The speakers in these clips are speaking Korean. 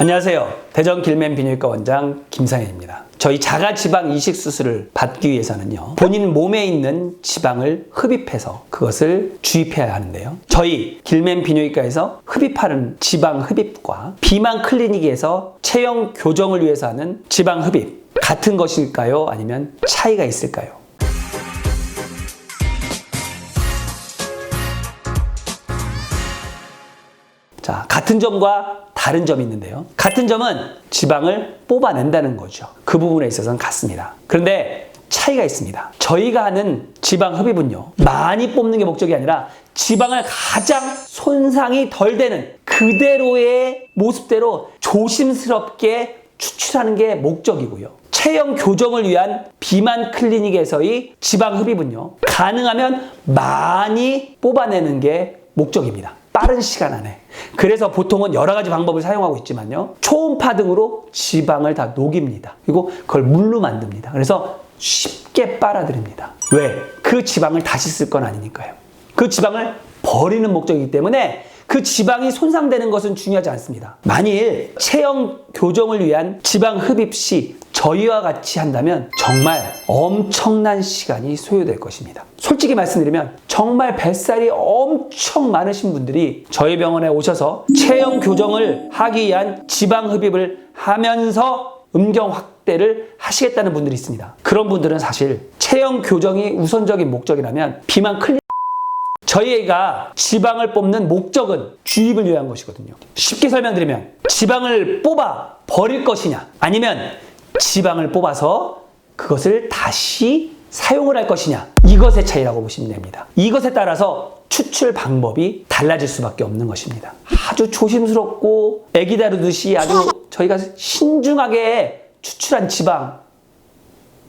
안녕하세요. 대전 길맨 비뇨기과 원장 김상현입니다. 저희 자가 지방 이식 수술을 받기 위해서는요. 본인 몸에 있는 지방을 흡입해서 그것을 주입해야 하는데요. 저희 길맨 비뇨기과에서 흡입하는 지방 흡입과 비만 클리닉에서 체형 교정을 위해서 하는 지방 흡입 같은 것일까요? 아니면 차이가 있을까요? 자, 같은 점과 다른 점이 있는데요. 같은 점은 지방을 뽑아낸다는 거죠. 그 부분에 있어서는 같습니다. 그런데 차이가 있습니다. 저희가 하는 지방 흡입은요, 많이 뽑는 게 목적이 아니라 지방을 가장 손상이 덜 되는 그대로의 모습대로 조심스럽게 추출하는 게 목적이고요. 체형 교정을 위한 비만 클리닉에서의 지방 흡입은요, 가능하면 많이 뽑아내는 게 목적입니다. 빠른 시간 안에. 그래서 보통은 여러 가지 방법을 사용하고 있지만요. 초음파 등으로 지방을 다 녹입니다. 그리고 그걸 물로 만듭니다. 그래서 쉽게 빨아들입니다. 왜? 그 지방을 다시 쓸 건 아니니까요. 그 지방을 버리는 목적이기 때문에 그 지방이 손상되는 것은 중요하지 않습니다. 만일 체형 교정을 위한 지방 흡입 시 저희와 같이 한다면 정말 엄청난 시간이 소요될 것입니다. 솔직히 말씀드리면 정말 뱃살이 엄청 많으신 분들이 저희 병원에 오셔서 체형 교정을 하기 위한 지방 흡입을 하면서 음경 확대를 하시겠다는 분들이 있습니다. 그런 분들은 사실 체형 교정이 우선적인 목적이라면 비만 클리 저희가 지방을 뽑는 목적은 주입을 위한 것이거든요. 쉽게 설명드리면 지방을 뽑아 버릴 것이냐 아니면 지방을 뽑아서 그것을 다시 사용을 할 것이냐 이것의 차이라고 보시면 됩니다. 이것에 따라서 추출 방법이 달라질 수밖에 없는 것입니다. 아주 조심스럽고 애기 다루듯이 아주 저희가 신중하게 추출한 지방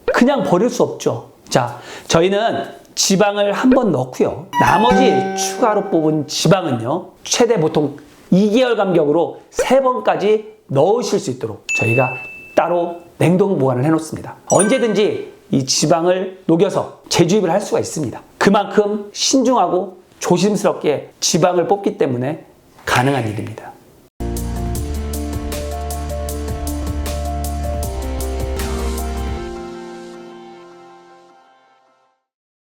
그냥 버릴 수 없죠. 자, 저희는 지방을 한 번 넣고요. 나머지 추가로 뽑은 지방은요. 최대 보통 2개월 간격으로 3번까지 넣으실 수 있도록 저희가 따로 냉동 보관을 해 놓습니다. 언제든지 이 지방을 녹여서 재주입을 할 수가 있습니다. 그만큼 신중하고 조심스럽게 지방을 뽑기 때문에 가능한 일입니다.